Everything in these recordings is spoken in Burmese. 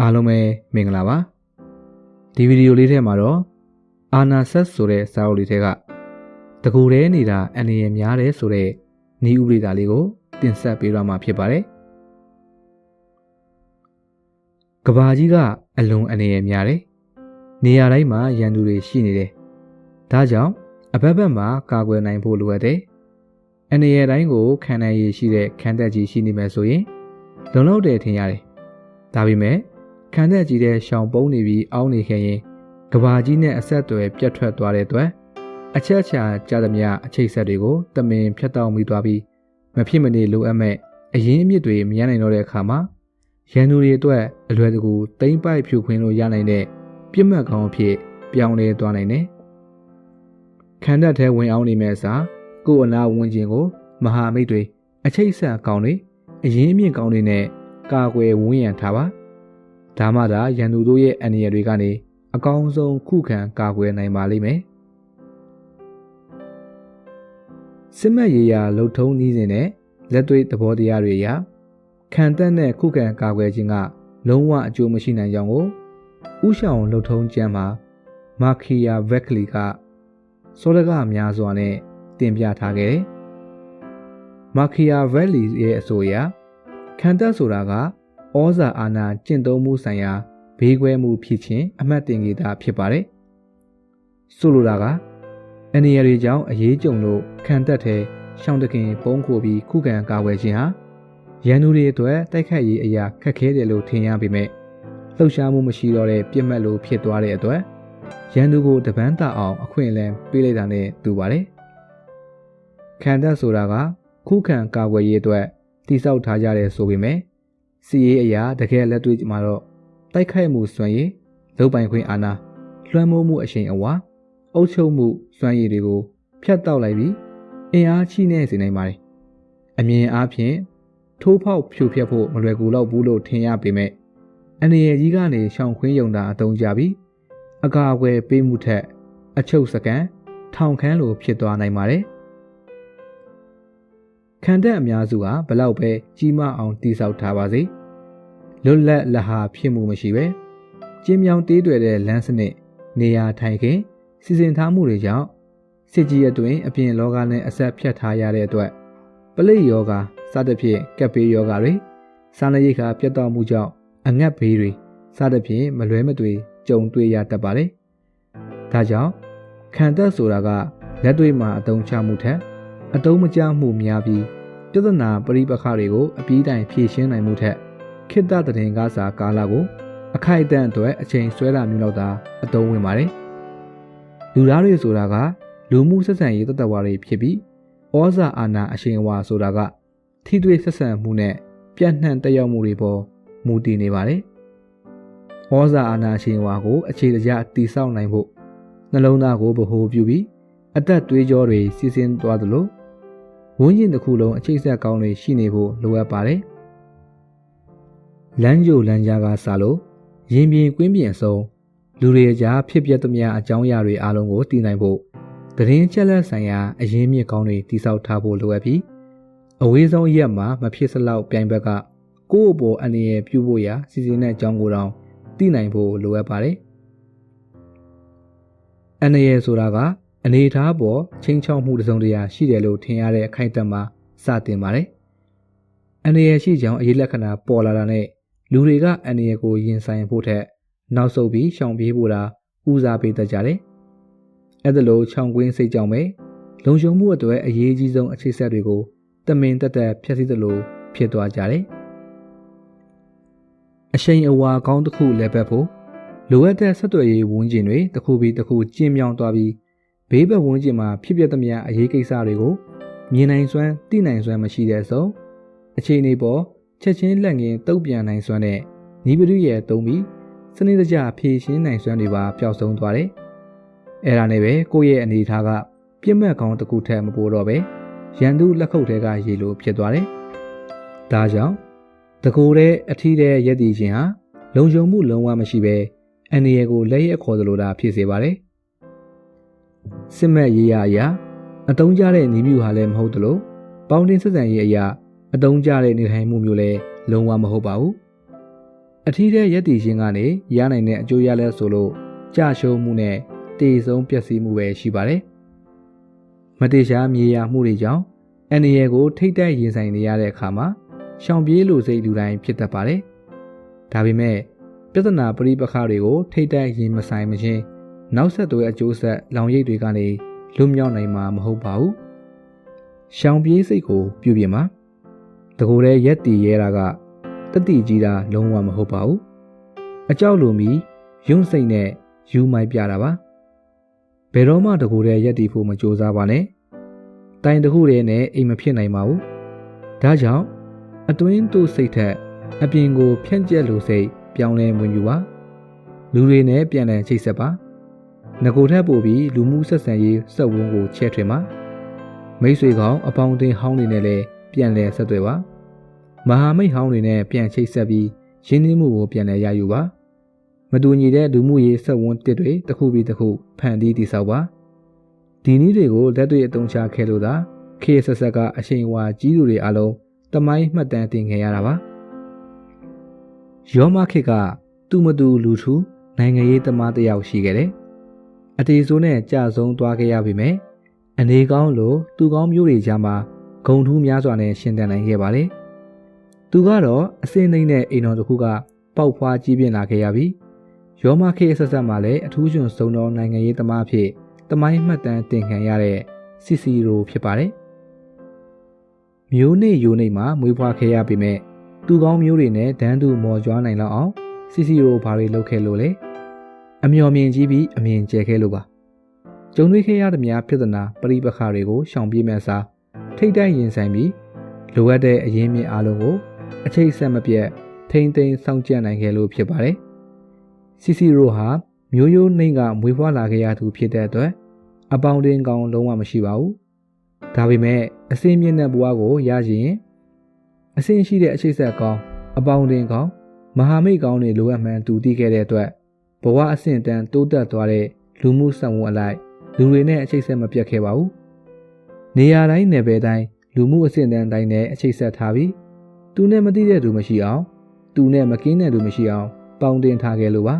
အားလုံးပဲမင်္ဂလာပါဒီဗီဒီယိုလေးထဲမှာတော့အာနာဆက်ဆိုတဲ့စာအုပ်လေးထဲကတကူတဲနေတာအန္တရာယ်များတယ်ဆိုတဲ့ဤဥပဒေသားလေးကိုတင်ဆက်ပေးတော့မှာဖြစ်ပါတယ်ကဘာကြီးကအလွန်အန္တရာယ်များတယ်နေရာတိုင်းမှာရန်သူတွေရှိနေတယ်ဒါကြောင့်အဘက်ဘက်မှာကာကွယ်နိုင်ဖို့လိုအပ်တယ်အန္တရာယ်တိုင်းကိုခံနိုင်ရည်ရှိတဲ့ခံသက်ကြီးရှိနေမယ်ဆိုရင်လုံလောက်တယ်ထင်ရတယ်ဒါပေမဲ့ ခံသက်ကြီးတဲ့ရှောင်ပုန်းနေပြီးအောင်းနေခဲ့ရင်ကဘာကြီးနဲ့အဆက်အသွယ်ပြတ်ထွက်သွားတဲ့အတွက်အချက်အချာကြားသမျှအချိတ်ဆက်တွေကိုတမင်ဖြတ်တောက်မိသွားပြီးမဖြစ်မနေလိုအပ်မဲ့အရင်အမြစ်တွေမရနိုင်တော့တဲ့အခါမှာရန်သူတွေအတွက်အလွယ်တကူတိမ့်ပိုက်ဖြူခွင်းလို့ရနိုင်တဲ့ပြစ်မှတ်ကောင်းအဖြစ်ပြောင်းလဲသွားနိုင်တယ်။ခံတက်ထဲဝင်အောင်နေမဲ့အစားကိုယ်အနာဝင်ခြင်းကို မဟာမိတ်တွေအချိတ်ဆက်ကောင်းတွေအရင်အမြင့်ကောင်းတွေနဲ့ကာကွယ်ဝန်းရံထားပါ။ ဒါမှသာရန်သူတို့ရဲ့အန္တရာယ်တွေကနေအကောင်းဆုံးခုခံကာကွယ်နိုင်ပါလိမ့်မယ်။စစ်မှတ်ရေးရာလှုပ်ထုံးနည်းစဉ်နဲ့လက်တွေ့သဘောတရားတွေအရခံတက်တဲ့ခုခံကာကွယ်ခြင်းကလုံးဝအကျိုးမရှိနိုင်ကြောင်းကိုဥရှောင်လှုပ်ထုံးကျမ်းမှာမာခီယာဗက်ကလီကစောဒကများစွာနဲ့တင်ပြထားခဲ့တယ်။မာခီယာဗက်လီရဲ့အဆိုအရခံတက်ဆိုတာက ဩဇာအာဏာကျင့်သုံးမှုဆိုင်ရာဘေးကွဲမှုဖြစ်ခြင်းအမှတ်တင်ကြီးတာဖြစ်ပါတယ်။ဆိုလိုတာကအန္တရာယ်တွေကြောင့်အရေးကြုံလို့ခံတက်တဲ့ရှောင်းတခင်ပုံးခိုပြီးခုခံကာကွယ်ခြင်းဟာရန်သူတွေအတွက်တိုက်ခတ်ရေးအရာခက်ခဲတယ်လို့ထင်ရပေမဲ့လှုပ်ရှားမှုမရှိတော့တဲ့ပြစ်မှတ်လို့ဖြစ်သွားတဲ့အတွက်ရန်သူကိုတပန်းတအောင်အခွင့်အလမ်းပေးလိုက်တာနဲ့တူပါတယ်။ခံတက်ဆိုတာကခုခံကာကွယ်ရေးအတွက်တိစောက်ထားကြတယ်ဆိုပေမဲ့ စီရေးအရာတကယ်လက်တွေ့မှာတော့တိုက်ခိုက်မှုစွမ်းရည်လုံပိုင်ခွင့်အာဏာလွှမ်းမိုးမှုအရှိန်အဝါအုပ်ချုပ်မှုစွမ်းရည်တွေကိုဖျက်တောက်လိုက်ပြီးအင်အားချိနေစေနိုင်ပါတယ်။အမြင်အားဖြင့်ထိုးဖောက်ဖြိုဖျက်ဖို့မလွယ်ကူတော့ဘူးလို့ထင်ရပေမဲ့အနေရကြီးကနေရှောင်ခွင်းယုံတာအသုံးကြပြီးအကာအကွယ်ပေးမှုထက်အချုပ်စကန်ထောင်ခန်းလိုဖြစ်သွားနိုင်ပါတယ်။ ခံတဲ့အများစုဟာဘလောက်ပဲကြီးမားအောင်တိဆောက်ထားပါစေလွတ်လပ်လဟာဖြစ်မှုမရှိပဲကျင်းမြောင်တေးတွေတဲ့လမ်းစနစ်နေရာထိုင်ခင်စီစဉ်ထားမှုတွေကြောင့်စစ်ကြီးအတွင်းအပြင်လောကနဲ့အဆက်ဖြတ်ထားရတဲ့အတွက်ပလိတ်ယောဂစသဖြင့်ကပ်ပေးယောဂတွေစားနပ်ရိက္ခာပြတ်တောက်မှုကြောင့်အငတ်ဘေးတွေစသဖြင့်မလွဲမသွေကြုံတွေ့ရတတ်ပါတယ်။ဒါကြောင့်ခံသက်ဆိုတာကလက်တွေ့မှာအသုံးချမှုထက် အတုံးမကျမှုများပြီးပြဿနာပရိပခတွေကိုအပြီးတိုင်ဖြေရှင်းနိုင်မှုထက်ခိတ္တတရင်ကားစာကာလကို အခိုက်အတန့်အတွက်အချိန်ဆွဲတာမျိုးတော့သာအသုံးဝင်ပါတယ်။လူသားတွေဆိုတာကလူမှုဆက်ဆံရေးတသက်ဝါတွေဖြစ်ပြီးဩဇာအာဏာအရှိန်အဝါဆိုတာကထိတွေ့ဆက်ဆံမှုနဲ့ပြန့်နှံ့တက်ရောက်မှုတွေပေါ်မူတည်နေပါတယ်။ဩဇာအာဏာအရှိန်အဝါကိုအခြေတကျတည်ဆောက်နိုင်ဖို့နှလုံးသားကိုဗဟိုပြုပြီးအသက်သွေးကြောတွေစီးဆင်းသွားသလို ဝန်းကျင်တစ်ခုလုံးအခြေဆက်ကောင်းတွေရှိနေဖို့လိုအပ်ပါတယ်။လမ်းကြိုလမ်းကြားကစလို့ရင်ပြင်ကွင်းပြင်ဆုံးလူတွေကြားဖြစ်ပျက်သမျှအကြောင်းအရာတွေအားလုံးကိုသိနိုင်ဖို့သတင်းချက်လက်ဆိုင်ရာအရင်းမြစ်ကောင်းတွေတိစောက်ထားဖို့လိုအပ်ပြီးအဝေးဆုံးရက်မှာမဖြစ်စလောက်ပြိုင်ဘက်ကကိုယ့်အပေါ်အနေရပြုဖို့ရာစီစဉ်တဲ့အကြောင်းကိုတောင်သိနိုင်ဖို့လိုအပ်ပါတယ်။အနေရဆိုတာက အနေထားပေါ်ချင်းချောက်မှုတစုံတရာရှိတယ်လို့ထင်ရတဲ့အခိုက်အတန့်မှာစတင်ပါတယ်။အနေရရှိကြောင်းအရေးလက္ခဏာပေါ်လာတာနဲ့လူတွေကအန္တရာယ်ကိုရင်ဆိုင်ဖို့ထက်နောက်ဆုတ်ပြီးရှောင်ပြေးဖို့တာဦးစားပေးတတ်ကြတယ်။အဲ့ဒါလိုခြောင်ကွင်းစိတ်ကြောင့်ပဲလုံခြုံမှုအတွက်အရေးကြီးဆုံးအခြေဆက်တွေကိုတမင်တက်တက်ဖျက်ဆီးသလိုဖြစ်သွားကြတယ်။အရှိန်အဝါကောင်းတစ်ခုလည်းပဲဖို့လိုအပ်တဲ့ဆက်သွယ်ရေးဝန်းကျင်တွေတစ်ခုပြီးတစ်ခုကျင်းမြောင်းသွားပြီး ဘေးဘက်ဝန်းကျင်မှာဖြစ်ပျက်သမျှအရေးကိစ္စတွေကိုမြင်နိုင်စွမ်းသိနိုင်စွမ်းမရှိတဲ့ဆိုအခြေအနေပေါ်ချက်ချင်းလက်ငင်းတုတ်ပြန်နိုင်စွမ်းတဲ့နီးပရိရဲ့တုံးပြီးစနစ်တကျဖြည့်ရှင်းနိုင်စွမ်းတွေပါပျောက်ဆုံးသွားတယ်။အဲဒါနဲ့ပဲကိုယ့်ရဲ့အနေထားကပြစ်မှတ်ကောင်းတစ်ခုထက်မပိုတော့ပဲရန်သူလက်ခုပ်ထဲကရေလိုဖြစ်သွားတယ်။ဒါကြောင့်တကိုယ်တဲ့အထီးတဲ့ရက်တည်ခြင်းဟာလုံခြုံမှုလုံးဝမရှိပဲအန္တရာယ်ကိုလက်ရက်ခေါ်သလိုတာဖြစ်စေပါတယ်။ စစ်မဲ့ရေးရအရာအတုံးကြတဲ့နီးမြူဟာလည်းမဟုတ်သလိုပေါင်းတင်ဆက်ဆံရေးအရာအတုံးကြတဲ့နေထိုင်မှုမျိုးလည်းလုံးဝမဟုတ်ပါဘူးအထီးတဲ့ရက်တည်ခြင်းကနေရနိုင်တဲ့အကျိုးရလဲဆိုလို့ကြာရှုံးမှုနဲ့တည်ဆုံးပျက်စီးမှုပဲရှိပါတယ်။မတေရှားမြေယာမှုတွေကြောင့်အန်ဒီရယ်ကိုထိတ်တိုက်ရင်ဆိုင်နေရတဲ့အခါမှာရှောင်ပြေးလို့စိတ်လူတိုင်းဖြစ်တတ်ပါတယ်။ဒါပေမဲ့ပြဿနာပရိပခတွေကိုထိတ်တိုက်ရင်မဆိုင်မချင်း နောက်ဆက်တွဲအကျိုးဆက်လောင်ရိပ်တွေကနေလွတ်မြောက်နိုင်မှာမဟုတ်ပါဘူး။ရှောင်ပြေးစိတ်ကိုပြုပြင်ပါ။တကူတဲ့ရက်တီရဲတာကတတိကြီးတာလုံးဝမဟုတ်ပါဘူး။အကြောက်လိုမီယွန်းစိတ်နဲ့ယူမိုက်ပြတာပါ။ဘယ်တော့မှတကူတဲ့ရက်တီဖို့မကြိုးစားပါနဲ့။တိုင်တခုတည်းနဲ့အိမ်မဖြစ်နိုင်ပါဘူး။ဒါကြောင့်အတွင်းတို့စိတ်ထက်အပြင်ကိုဖြန့်ကျက်လို့စိတ်ပြောင်းလဲဝင်ယူပါ။လူတွေနဲ့ပြန်လည်ချိတ်ဆက်ပါ။ ငကိုထက်ပို့ပြီးလူမှုဆက်ဆံရေးစက်ဝန်းကိုချဲ့ထွင်ပါ။မိတ်ဆွေကောင်အပေါင်းအသင်းဟောင်းတွေနဲ့လည်းပြန်လည်ဆက်သွယ်ပါ။မဟာမိတ်ဟောင်းတွေနဲ့ပြန်ချိတ်ဆက်ပြီးရင်းနှီးမှုကိုပြန်လည်ရယူပါ။မတူညီတဲ့လူမှုရေးစက်ဝန်းတစ်တွေတစ်ခုပြီးတစ်ခုဖန်တီးတည်ဆောက်ပါ။ဒီနည်းတွေကိုလက်တွေ့အသုံးချခဲ့လို့သာခေတ်ဆက်ဆက်ကအချိန်ဝါကြီးသူတွေအလုံးတမိုင်းမှတ်တမ်းတင်ခဲ့ရတာပါယောမခေတ်ကသူ့မတူလူထူနိုင်ငံရေးသမားတစ်ယောက်ရှိခဲ့တယ် အတေဆိုးနဲ့ကြာဆုံးသွားခဲ့ရပြီမယ်အနေကောင်းလို့သူကောင်းမျိုးတွေကြားမှာဂုံထူးများစွာနဲ့ရှင်တန်နိုင်ခဲ့ပါလေသူကတော့အစင်းသိမ့်တဲ့အိမ်တော်တစ်ခုကပေါက်ဖွားကြီးပြင်းလာခဲ့ရပြီယောမခေတ်ဆက်ဆက်မှာလည်းအထူးရှင်ဆုံးသောနိုင်ငံရေးသမားဖြစ်တမိုင်းမှတ်တမ်းတင်ခံရတဲ့စီစီရိုဖြစ်ပါတယ်မျိုးနေယိုနေမှာမွေးဖွားခဲ့ရပေမဲ့သူကောင်းမျိုးတွေနဲ့ဒန်းသူမော်ကြွားနိုင်လောက်အောင်စီစီရိုဘာတွေလုပ်ခဲ့လို့လဲ အမျော်မြင်ကြီးပြီးအမြင်ကျဲခဲ့လို့ပါကျုံတွေ့ခဲ့ရသမျှပြဿနာပရိပခါတွေကိုရှောင်ပြေးမဲ့စားထိတ်တိုက်ရင်ဆိုင်ပြီးလိုအပ်တဲ့အရင်းမြစ်အားလုံးကိုအချိတ်ဆက်မပြတ်ထိမ့်သိမ်းစောင့်ကြံ့နိုင်ခဲ့လို့ဖြစ်ပါတယ်စီစီရိုဟာမျိုးရိုးနှိမ့်ကမွေးဖွားလာခဲ့ရသူဖြစ်တဲ့အတွက်အပေါင်းတင်းကောင်းလုံးဝမရှိပါဘူးဒါပေမဲ့အစင်းမြင့်တဲ့ဘဝကိုရရင်အစင်းရှိတဲ့အချိတ်ဆက်ကောင်းအပေါင်းတင်ကောင်းမဟာမိတ်ကောင်းတွေလိုအပ်မှန်တူတည်ခဲ့တဲ့အတွက် ဘဝအဆင့်တန်းတိုးတက်သွားတဲ့လူမှုဆောင်ဝန်အလိုက်လူတွေနဲ့အချိတ်ဆက်မပြတ်ခဲ့ပါဘူးနေရာတိုင်းနယ်ပယ်တိုင်းလူမှုအဆင့်တန်းတိုင်းနဲ့အချိတ်ဆက်ထားပြီးသူနဲ့မသိတဲ့သူမရှိအောင်သူနဲ့မကင်းတဲ့သူမရှိအောင်ပေါင်းတင်ထားခဲ့လို့ပါ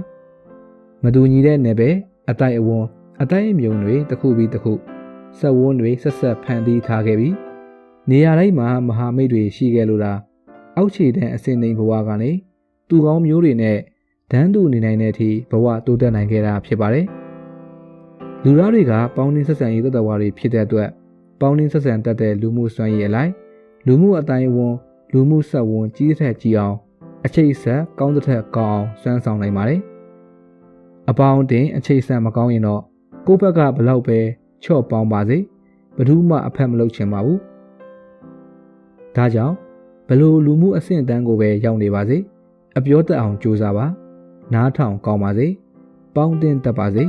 မတူညီတဲ့နယ်ပယ်အတိုက်အဝန်းအတိုက်အမြုံတွေတစ်ခုပြီးတစ်ခုစက်ဝန်းတွေဆက်ဆက်ဖန်တီးထားခဲ့ပြီးနေရာတိုင်းမှာမဟာမိတ်တွေရှိခဲ့လို့လားအောက်ခြေတန်းအစင်းသိမ်းဘဝကနေသူကောင်းမျိုးတွေနဲ့ ဒန်းတူနေနိုင်တဲ့အထိဘဝတိုးတက်နိုင်ခဲ့တာဖြစ်ပါတယ်လူသားတွေကပေါင်းနှင်းဆက်ဆံရေးတသက်ဝါတွေဖြစ်တဲ့အတွက်ပေါင်းနှင်းဆက်ဆံတတ်တဲ့လူမှုစွမ်းရည်အလိုက်လူမှုအတိုင်းအဝန်လူမှုဆက်ဝန်ကြီးတဲ့ထက်ကြီးအောင်အချိတ်ဆက်ကောင်းတဲ့ထက်ကောင်းအောင်စွမ်းဆောင်နိုင်ပါတယ်အပေါင်းတင်အချိတ်ဆက်မကောင်းရင်တော့ကိုယ့်ဘက်ကဘလောက်ပဲချော့ပေါင်းပါစေဘယ်သူမှအဖက်မလုပ်ချင်ပါဘူးဒါကြောင့်ဘလို့လူမှုအဆင့်အတန်းကိုပဲရောက်နေပါစေအပြောတတ်အောင်ကြိုးစားပါ နားထောင်ကောင်းပါစေပေါင်းတင်တတ်ပါစေ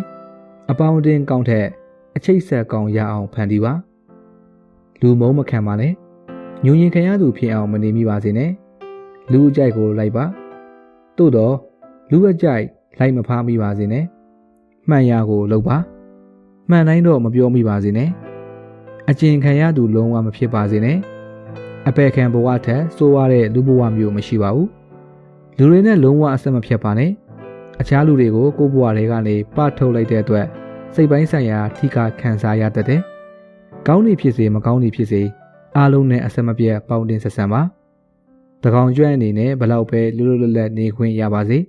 အပေါင်းတင်ကောင်းထက်အချိတ်ဆက်ကောင်းရအောင်ဖန်တီးပါလူမုံမခံပါနဲ့ညူရင်ခံရသူဖြစ်အောင်မနေမိပါစေနဲ့လူအကြိုက်ကိုလိုက်ပါတို့တော့လူအကြိုက်လိုက်မဖားမိပါစေနဲ့မှန်ရာကိုလုပ်ပါမှန်တိုင်းတော့မပြောမိပါစေနဲ့အကျင်ခံရသူလုံးဝမဖြစ်ပါစေနဲ့အပေခံဘဝထက်စိုးရတဲ့လူဘဝမျိုးမရှိပါဘူးလူတွေနဲ့လုံးဝအဆက်မဖြတ်ပါနဲ့ အခြားလူတွေကိုကိုယ့်ဘဝတွေကနေပထုတ်လိုက်တဲ့အတွက်စိတ်ပိုင်းဆိုင်ရာထိခိုက်ခံစားရတတ်တယ်ကောင်းနေဖြစ်စေမကောင်းနေဖြစ်စေအားလုံးနဲ့အဆက်မပြတ်ပေါင်းတင်ဆက်ဆံပါတကောင်ကျွမ်းအနေနဲ့ဘလောက်ပဲလွတ်လွတ်လပ်လပ်နေခွင့်ရပါစေ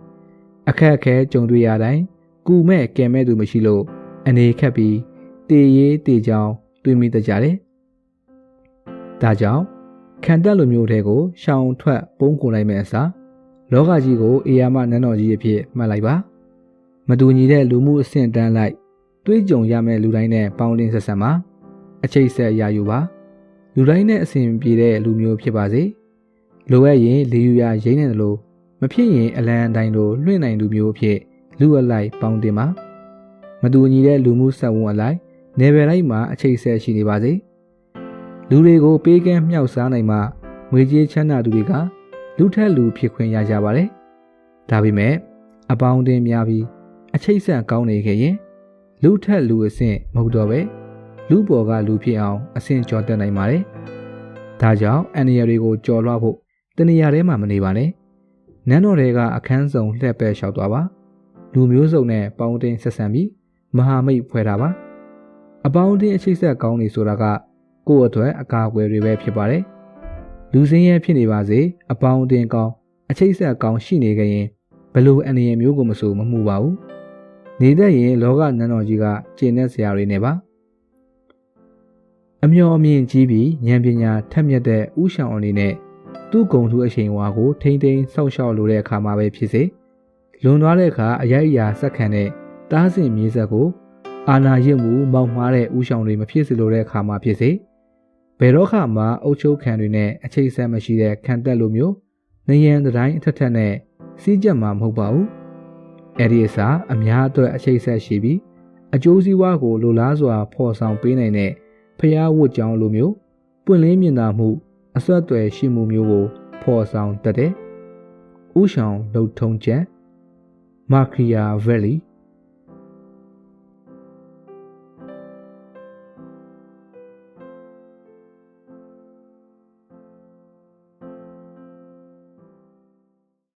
အခက်အခဲကြုံတွေ့ရတိုင်းကူမဲ့ကဲမဲ့သူမရှိလို့အနေခက်ပြီးတည်ရေးတည်ကြောင်တွေးမိတတ်ကြတယ်။ဒါကြောင့်ခံတက်လိုမျိုးတွေကိုရှောင်ထွက်ပုံးကုန်လိုက်မဲ့အစား လောကကြီးကိုအေယာမနန်းတော်ကြီးအဖြစ်မှတ်လိုက်ပါ။မတူညီတဲ့လူမှုအဆင့်တန်းလိုက်တွေးကြုံရမယ့်လူတိုင်းနဲ့ပေါင်းတင်ဆက်ဆံပါ။အချိတ်ဆက်ရယူပါ။လူတိုင်းနဲ့အဆင်ပြေတဲ့လူမျိုးဖြစ်ပါစေ။လိုအပ်ရင်လေယူရရိမ့်နေတယ်လို့မဖြစ်ရင်အလံတိုင်းလိုလွှင့်နိုင်လူမျိုးအဖြစ်လူအလိုက်ပေါင်းတင်ပါ။မတူညီတဲ့လူမှုဆက်ဝန်အလိုက်နေပယ်လိုက်မှာအချိတ်ဆက်ရှိနေပါစေလူတွေကိုပေးကမ်းမြောက်စားနိုင်မှငွေကြေးချမ်းသာသူတွေက လူထက်လူဖြစ်ခွင့်ရကြပါတယ်ဒါပေမဲ့အပေါင်းအသင်းများပြီးအချိတ်ဆက်ကောင်းနေခဲ့ရင်လူထက်လူအဆင့်မဟုတ်တော့ပဲလူပေါ်ကလူဖြစ်အောင်အဆင့်ကျော်တက်နိုင်ပါတယ်ဒါကြောင့်အန်ရတွေကိုကြော်လွှားဖို့တနေရာထဲမှာမနေပါနဲ့နန်းတော်တွေကအခန်းဆောင်လှည့်ပဲလျှောက်သွားပါလူမျိုးစုံနဲ့ပေါင်းတင်ဆက်ဆံပြီးမဟာမိတ်ဖွဲ့တာပါအပေါင်းအသင်းအချိတ်ဆက်ကောင်းနေဆိုတာကကိုယ့်အတွက်အကာအကွယ်တွေပဲဖြစ်ပါတယ် လူစင်းရဲဖြစ်နေပါစေအပေါင်းအသင်းကောင်းအချိတ်ဆက်ကောင်းရှိနေကြရင်ဘလို့အနေရမျိုးကိုမဆိုမမှုပါဘူးနေတဲ့ရင်လောကနန်းတော်ကြီးကကျင့်တဲ့ဆရာတွေနဲ့ပါအမျော်အမြင်ကြီးပြီးဉာဏ်ပညာထက်မြက်တဲ့ဥဆောင်အနေနဲ့သူ့ဂုံထူးအချိန်ဝါကိုထိမ့်သိမ်းဆောက်ရှောက်လိုတဲ့အခါမှာပဲဖြစ်စေလွန်သွားတဲ့အခါအရိုက်အရာစက်ခံတဲ့တားစင်မြေဆက်ကိုအာနာရစ်မှုမောက်မှားတဲ့ဥဆောင်တွေမဖြစ်စေလိုတဲ့အခါမှာဖြစ်စေ ဘယ်တော့ခါမှအုတ်ချုပ်ခံတွေနဲ့အချိတ်ဆက်မရှိတဲ့ခံတက်လိုမျိုးနယံတိုင်းအထက်ထက်နဲ့စီးကြက်မှာမဟုတ်ပါဘူးအဲ့ဒီအစားအများအတွက်အချိတ်ဆက်ရှိပြီးအကျိုးစီးပွားကိုလိုလားစွာဖော်ဆောင်ပေးနိုင်တဲ့ဖျားဝတ်ကြောင်းလိုမျိုးပွင့်လင်းမြင်သာမှုအဆွတ်အသွယ်ရှိမှုမျိုးကိုဖော်ဆောင်တတ်တဲ့ဥဆောင်လှုပ်ထုံးချက်မာခရီယာဗယ်လီ